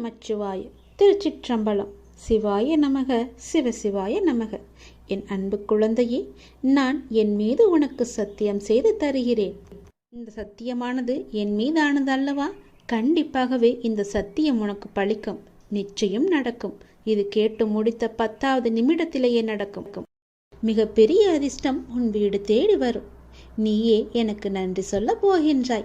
நமச்சிவாய. திருச்சிற்றம்பலம். சிவாய நமக சிவசிவாய நமக. என் அன்பு குழந்தையே நான் என் மீது உனக்கு சத்தியம் செய்து தருகிறேன். இந்த சத்தியமானது என் மீதானது அல்லவா? கண்டிப்பாகவே இந்த சத்தியம் உனக்கு பழிக்கும். நிச்சயம் நடக்கும். இது கேட்டு முடித்த பத்தாவது நிமிடத்திலேயே நடக்கும். மிகப்பெரிய அதிர்ஷ்டம் உன் வீடு தேடி வரும். நீயே எனக்கு நன்றி சொல்ல போகின்றாய்.